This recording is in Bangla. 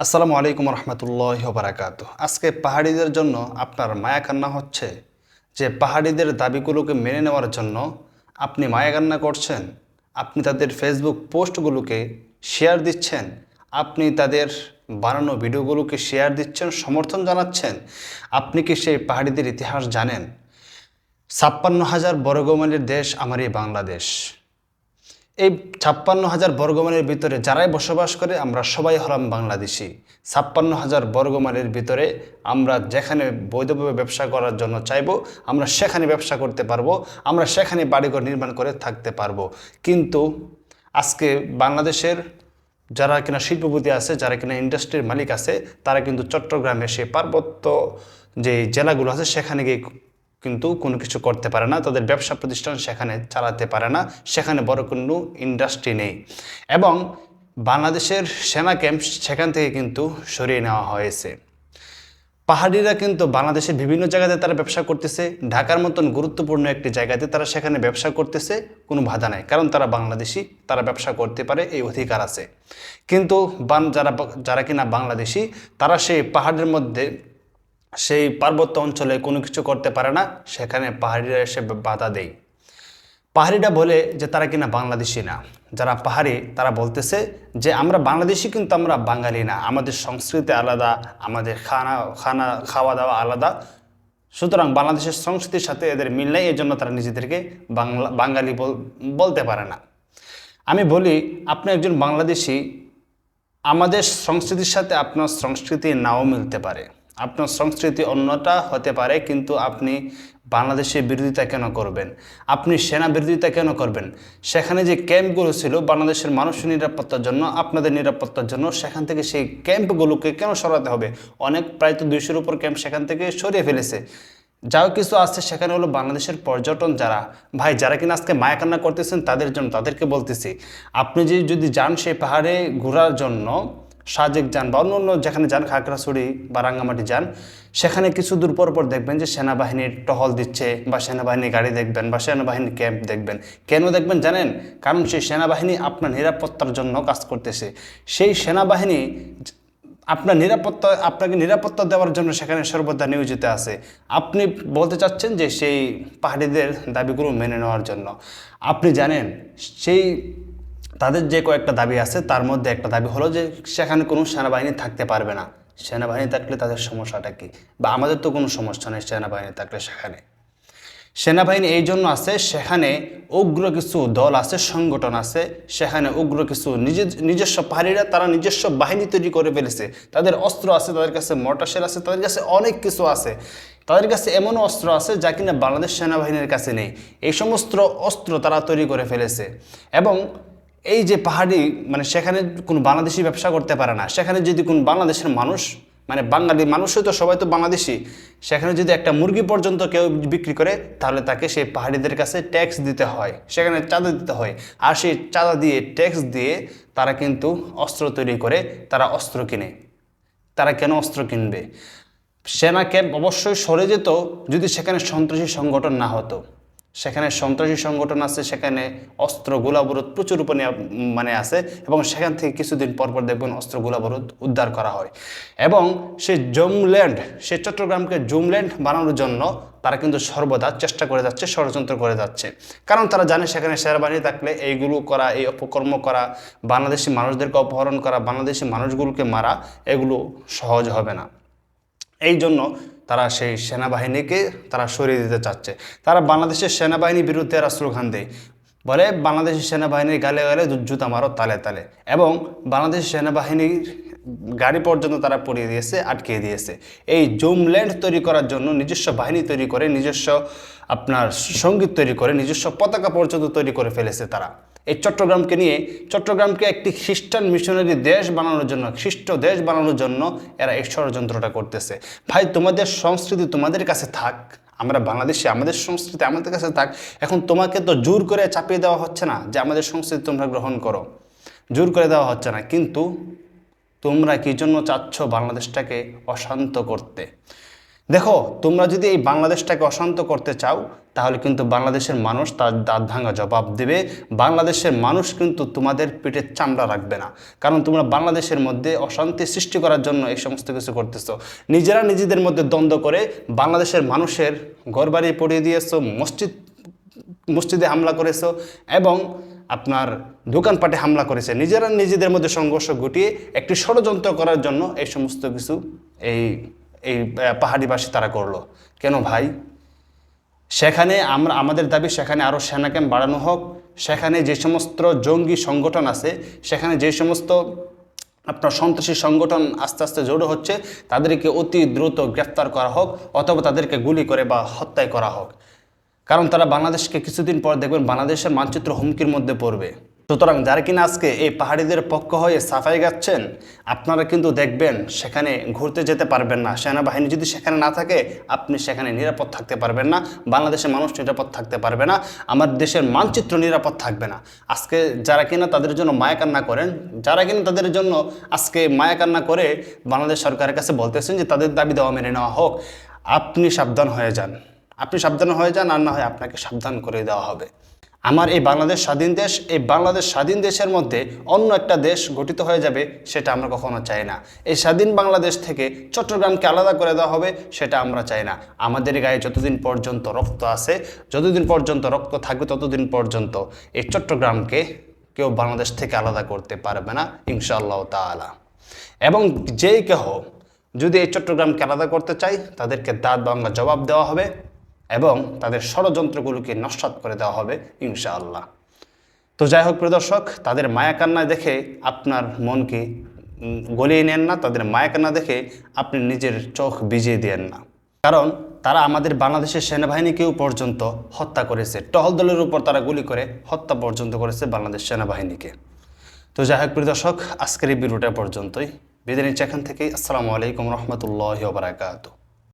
আসসালামু আলাইকুম রহমতুল্লাহ বারাকাত আজকে পাহাড়িদের জন্য আপনার মায়া কান্না হচ্ছে? যে পাহাড়িদের দাবিগুলোকে মেনে নেওয়ার জন্য আপনি মায়া কান্না করছেন, আপনি তাদের ফেসবুক পোস্টগুলোকে শেয়ার দিচ্ছেন, আপনি তাদের বানানো ভিডিওগুলোকে শেয়ার দিচ্ছেন, সমর্থন জানাচ্ছেন, আপনি কি সেই পাহাড়িদের ইতিহাস জানেন? ছাপ্পান্ন হাজার বর্গমাইলের দেশ আমার এই বাংলাদেশ। এই ছাপ্পান্ন হাজার বর্গমানের ভিতরে যারাই বসবাস করে, আমরা সবাই হলাম বাংলাদেশি। ছাপ্পান্ন হাজার বর্গমানের ভিতরে আমরা যেখানে বৈধভাবে ব্যবসা করার জন্য চাইব, আমরা সেখানে ব্যবসা করতে পারব, আমরা সেখানে বাড়িঘর নির্মাণ করে থাকতে পারব। কিন্তু আজকে বাংলাদেশের যারা কিনা শিল্পপতি আছে, যারা কিনা ইন্ডাস্ট্রির মালিক আছে, তারা কিন্তু চট্টগ্রামে সে পার্বত্য যে জেলাগুলো আছে, সেখানে গিয়ে কিন্তু কোনো কিছু করতে পারে না, তাদের ব্যবসা প্রতিষ্ঠান সেখানে চালাতে পারে না, সেখানে বড় কোনো ইন্ডাস্ট্রি নেই। এবং বাংলাদেশের সেনা ক্যাম্প সেখান থেকে কিন্তু সরিয়ে নেওয়া হয়েছে। পাহাড়িরা কিন্তু বাংলাদেশের বিভিন্ন জায়গাতে তারা ব্যবসা করতেছে, ঢাকার মতন গুরুত্বপূর্ণ একটি জায়গাতে তারা সেখানে ব্যবসা করতেছে, কোনো বাধা নাই, কারণ তারা বাংলাদেশি, তারা ব্যবসা করতে পারে, এই অধিকার আছে। কিন্তু বান, যারা যারা কিনা বাংলাদেশি, তারা সেই পাহাড়ের মধ্যে সেই পার্বত্য অঞ্চলে কোনো কিছু করতে পারে না, সেখানে পাহাড়িরা এসে বাধা দেয়। পাহাড়িরা বলে যে তারা কিনা বাংলাদেশি না। যারা পাহাড়ি, তারা বলতেছে যে আমরা বাংলাদেশি কিন্তু আমরা বাঙালি না, আমাদের সংস্কৃতি আলাদা, আমাদের খানা খানা খাওয়া দাওয়া আলাদা। সুতরাং বাংলাদেশের সংস্কৃতির সাথে এদের মিল নেই এই জন্য তারা নিজেদেরকে বাংলা, বাঙালি বল- বলতে পারে না। আমি বলি, আপনি একজন বাংলাদেশি, আমাদের সংস্কৃতির সাথে আপনার সংস্কৃতি নাও মিলতে পারে। আপনার সংস্কৃতি অন্যটা হতে পারে, কিন্তু আপনি বাংলাদেশের বিরোধিতা কেন করবেন? আপনি সেনা বিরোধিতা কেন করবেন? সেখানে যে ক্যাম্পগুলো ছিল বাংলাদেশের মানুষের নিরাপত্তার জন্য, আপনাদের নিরাপত্তার জন্য, সেখান থেকে সেই ক্যাম্পগুলোকে কেন সরাতে হবে? অনেক প্রায় তো দুইশোর উপর ক্যাম্প সেখান থেকে সরিয়ে ফেলেছে। যাও কিছু আছে, সেখানে হলো বাংলাদেশের পর্যটন যারা। ভাই, যারা কিনা আজকে মায়া কান্না করতেছেন, তাদের জন্য, তাদেরকে বলতেছি, আপনি যে যদি যান সেই পাহাড়ে ঘোরার জন্য সাজেক যান বা অন্য অন্য যেখানে যান, খাগড়াছড়ি বা রাঙ্গামাটি যান, সেখানে কিছু দূর পর পর দেখবেন যে সেনাবাহিনীর টহল দিচ্ছে বা সেনাবাহিনী গাড়ি দেখবেন বা সেনাবাহিনীর ক্যাম্প দেখবেন। কেন দেখবেন জানেন? কারণ সেই সেনাবাহিনী আপনার নিরাপত্তার জন্য কাজ করতেছে। সেই সেনাবাহিনী আপনার নিরাপত্তা, আপনাকে নিরাপত্তা দেওয়ার জন্য সেখানে সর্বদা নিয়োজিত আছে। আপনি বলতে চাচ্ছেন যে সেই পাহাড়িদের দাবিগুলো মেনে নেওয়ার জন্য। আপনি জানেন, সেই তাদের যে কয়েকটা দাবি আছে, তার মধ্যে একটা দাবি হলো যে সেখানে কোনো সেনাবাহিনী থাকতে পারবে না। সেনাবাহিনী থাকলে তাদের সমস্যাটা কি? বা আমাদের তো কোনো সমস্যা নেই সেনাবাহিনী থাকলে সেখানে। সেনাবাহিনী এই জন্য আছে, সেখানে উগ্র কিছু দল আছে, সংগঠন আছে, সেখানে উগ্র কিছু নিজে, নিজস্ব পাহাড়িরা, তারা নিজস্ব বাহিনী তৈরি করে ফেলেছে। তাদের অস্ত্র আছে, তাদের কাছে মটাশেল আছে, তাদের কাছে অনেক কিছু আছে। তাদের কাছে এমনও অস্ত্র আছে যা কিনা বাংলাদেশ সেনাবাহিনীর কাছে নেই। এই সমস্ত অস্ত্র তারা তৈরি করে ফেলেছে। এবং এই যে পাহাড়ি মানে সেখানে কোনো বাংলাদেশি ব্যবসা করতে পারে না। সেখানে যদি কোনো বাংলাদেশের মানুষ মানে বাঙালি মানুষই তো সবাই তো বাংলাদেশি, সেখানে যদি একটা মুরগি পর্যন্ত কেউ বিক্রি করে, তাহলে তাকে সেই পাহাড়িদের কাছে ট্যাক্স দিতে হয়। সেখানে চাঁদা দিতে হয়। আর সেই চাঁদা দিয়ে ট্যাক্স দিয়ে তারা কিন্তু অস্ত্র তৈরি করে, তারা অস্ত্র কিনে। তারা কেন অস্ত্র কিনবে? সেনা ক্যাম্প অবশ্যই সরে যেত যদি সেখানে সন্ত্রাসী সংগঠন না হতো। সেখানে সন্ত্রাসী সংগঠন আছে, সেখানে অস্ত্র গোলাবরুদ প্রচুর উপরে মানে আছে এবং সেখান থেকে কিছুদিন পর পর দেখবেন অস্ত্র গোলাবরুদ উদ্ধার করা হয়। এবং সেই জুমল্যান্ড সেই চট্টগ্রামকে জুমল্যান্ড বানানোর জন্য তারা কিন্তু সর্বদা চেষ্টা করে যাচ্ছে, ষড়যন্ত্র করে যাচ্ছে। কারণ তারা জানে সেখানে সেনাবাহিনী থাকলে এইগুলো করা, এই অপকর্ম করা, বাংলাদেশি মানুষদেরকে অপহরণ করা, বাংলাদেশি মানুষগুলোকে মারা, এগুলো সহজ হবে না। এই জন্য তারা সেই সেনাবাহিনীকে তারা সরিয়ে দিতে চাচ্ছে। তারা বাংলাদেশের সেনাবাহিনীর বিরুদ্ধে এরা স্লোগান দেয় বলে, বাংলাদেশের সেনাবাহিনীর গালে গালে জুতা মারো তালে তালে। এবং বাংলাদেশ সেনাবাহিনীর গাড়ি পর্যন্ত তারা পরিয়ে দিয়েছে আটকে দিয়েছে। এই জুমল্যান্ড তৈরি করার জন্য নিজস্ব বাহিনী তৈরি করে, নিজস্ব আপনার সংগীত তৈরি করে, নিজস্ব পতাকা পর্যন্ত তৈরি করে ফেলেছে তারা। এই চট্টগ্রামকে নিয়ে, চট্টগ্রামকে একটি খ্রিস্টান মিশনারি দেশ বানানোর জন্য, খ্রিস্ট দেশ বানানোর জন্য এরা এই ষড়যন্ত্রটা করতেছে। ভাই, তোমাদের সংস্কৃতি তোমাদের কাছে থাক, আমরা বাংলাদেশে, আমাদের সংস্কৃতি আমাদের কাছে থাক। এখন তোমাকে তো জোর করে চাপিয়ে দেওয়া হচ্ছে না যে আমাদের সংস্কৃতি তোমরা গ্রহণ করো। জোর করে দেওয়া হচ্ছে না, কিন্তু তোমরা কি জন্য চাচ্ছ বাংলাদেশটাকে অশান্ত করতে? দেখো, তোমরা যদি এই বাংলাদেশটাকে অশান্ত করতে চাও, তাহলে কিন্তু বাংলাদেশের মানুষ তার দাঁত ভাঙা জবাব দেবে। বাংলাদেশের মানুষ কিন্তু তোমাদের পেটে চামড়া রাখবে না। কারণ তোমরা বাংলাদেশের মধ্যে অশান্তি সৃষ্টি করার জন্য এই সমস্ত কিছু করতেছো। নিজেরা নিজেদের মধ্যে দ্বন্দ্ব করে বাংলাদেশের মানুষের ঘরবাড়ি পড়িয়ে দিয়েছ, মসজিদ, মসজিদে হামলা করেছ এবং আপনার দোকানপাটে হামলা করেছে। নিজেরা নিজেদের মধ্যে সংঘর্ষ ঘটিয়ে একটি ষড়যন্ত্র করার জন্য এই সমস্ত কিছু এই এই পাহাড়িবাসী তারা করল। কেন ভাই? সেখানে আমরা, আমাদের দাবি সেখানে আরও সেনা ক্যাম্প বাড়ানো হোক, সেখানে যে সমস্ত জঙ্গি সংগঠন আছে, সেখানে যে সমস্ত আপনার সন্ত্রাসী সংগঠন আস্তে আস্তে জড়ো হচ্ছে, তাদেরকে অতি দ্রুত গ্রেফতার করা হোক, অথবা তাদেরকে গুলি করে বা হত্যায় করা হোক। কারণ তারা বাংলাদেশকে কিছুদিন পর দেখবেন বাংলাদেশের মানচিত্র হুমকির মধ্যে পড়বে। সুতরাং যারা কিনা আজকে এই পাহাড়িদের পক্ষ হয়ে সাফাই গাচ্ছেন, আপনারা কিন্তু দেখবেন সেখানে ঘুরতে যেতে পারবেন না। সেনাবাহিনী যদি সেখানে না থাকে, আপনি সেখানে নিরাপদ থাকতে পারবেন না। বাংলাদেশের মানুষ নিরাপদ থাকতে পারবে না। আমার দেশের মানচিত্র নিরাপদ থাকবে না। আজকে যারা কিনা তাদের জন্য মায়া কান্না করেন, যারা কিনা তাদের জন্য আজকে মায়া কান্না করে বাংলাদেশ সরকারের কাছে বলতেছেন যে তাদের দাবি দেওয়া মেনে নেওয়া হোক। আপনি সাবধান হয়ে যান। আপনি সাবধান হয়ে যান, আর না হয় আপনাকে সাবধান করে দেওয়া হবে। আমার এই বাংলাদেশ স্বাধীন দেশ, এই বাংলাদেশ স্বাধীন দেশের মধ্যে অন্য একটা দেশ গঠিত হয়ে যাবে সেটা আমরা কখনো চাই না। এই স্বাধীন বাংলাদেশ থেকে চট্টগ্রামকে আলাদা করে দেওয়া হবে সেটা আমরা চাই না। আমাদের গায়ে যতদিন পর্যন্ত রক্ত আছে, যতদিন পর্যন্ত রক্ত থাকবে ততদিন পর্যন্ত এই চট্টগ্রামকে কেউ বাংলাদেশ থেকে আলাদা করতে পারবে না, ইনশাআল্লাহ তাআলা। এবং যেই কেহ যদি এই চট্টগ্রামকে আলাদা করতে চাই তাদেরকে দাঁত বাংলা জবাব দেওয়া হবে। এবং তাদের ষড়যন্ত্রগুলোকে নস্বাত করে দেওয়া হবে, ইনশাআল্লাহ। তো যাই হোক প্রদর্শক তাদের মায়া কান্না দেখে আপনার মনকে গলিয়ে নেন না, তাদের মায়া কান্না দেখে আপনি নিজের চোখ ভিজিয়ে দেন না। কারণ তারা আমাদের বাংলাদেশের সেনাবাহিনীকেও পর্যন্ত হত্যা করেছে। টহল দলের উপর তারা গুলি করে হত্যা পর্যন্ত করেছে বাংলাদেশ সেনাবাহিনীকে। তো যাই হোক দর্শক, আজকের এই ভিডিওটা পর্যন্তই। বিদায় নিচ্ছি এখান থেকেই। আসসালামু আলাইকুম রহমতুল্লাহ বারাকাতু